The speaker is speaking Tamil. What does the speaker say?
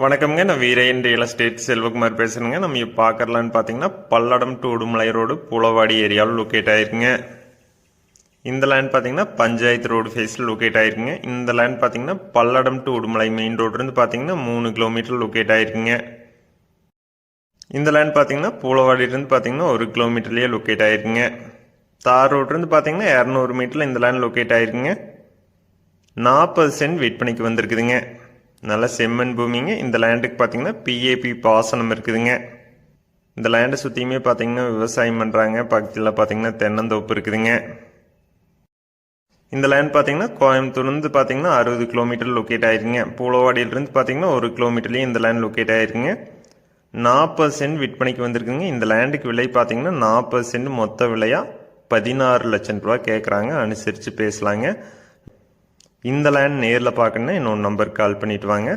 வணக்கம்ங்க. நான் வீரையன் ரியல் எஸ்டேட் செல்வகுமார் பேசுகிறேங்க நம்ம இப்போ பார்க்கறலான்னு பார்த்தீங்கன்னா பல்லடம் டு உடுமலை ரோடு புலவாடி ஏரியாவில் லொக்கேட் ஆயிருக்குங்க. இந்த லேண்ட் பார்த்தீங்கன்னா பஞ்சாயத்து ரோடு ஃபேஸில் லொக்கேட் ஆயிருக்குங்க. இந்த லேண்ட் பார்த்தீங்கன்னா பல்லடம் டு உடுமலை மெயின் ரோட்லேருந்து பார்த்தீங்கன்னா மூணு கிலோமீட்டர் லொக்கேட் ஆயிருக்குங்க. இந்த லேண்ட் பார்த்தீங்கன்னா பூலவாடியிலேருந்து பார்த்தீங்கன்னா ஒரு கிலோமீட்டர்லேயே லொக்கேட் ஆயிருக்குங்க. தார் ரோட்லேருந்து பார்த்தீங்கன்னா இரநூறு மீட்டரில் இந்த லேண்ட் லொக்கேட் ஆயிருக்குங்க. நாற்பது சென்ட் விற்பனைக்கு வந்திருக்குதுங்க. நல்ல செம்மண் பூமிங்க. இந்த லேண்டுக்கு பார்த்தீங்கன்னா பிஏபி பாசனம் இருக்குதுங்க. இந்த லேண்டை சுற்றியுமே பார்த்தீங்கன்னா விவசாயம் பண்ணுறாங்க பக்கத்தில் பார்த்தீங்கன்னா தென்னந்தோப்பு இருக்குதுங்க. இந்த லேண்ட் பார்த்தீங்கன்னா கோயம்புத்தூர்லேருந்து பார்த்தீங்கன்னா அறுபது கிலோமீட்டர் லொக்கேட் ஆயிருக்குங்க. பூலவாடியிலிருந்து பார்த்தீங்கன்னா ஒரு கிலோமீட்டர்லேயும் இந்த லேண்ட் லொக்கேட் ஆயிருக்குங்க. நாற்பது சென்ட் விற்பனைக்கு வந்திருக்குங்க. இந்த லேண்டுக்கு விலை பார்த்தீங்கன்னா நாற்பது சென்ட் மொத்த விலையாக பதினாறு லட்சம் ரூபா கேட்குறாங்க அனுசரித்து பேசலாங்க. இந்த லேண்ட் நேரில் பார்க்கணுன்னா இன்னொரு நம்பருக்கு கால் பண்ணிட்டு வாங்க.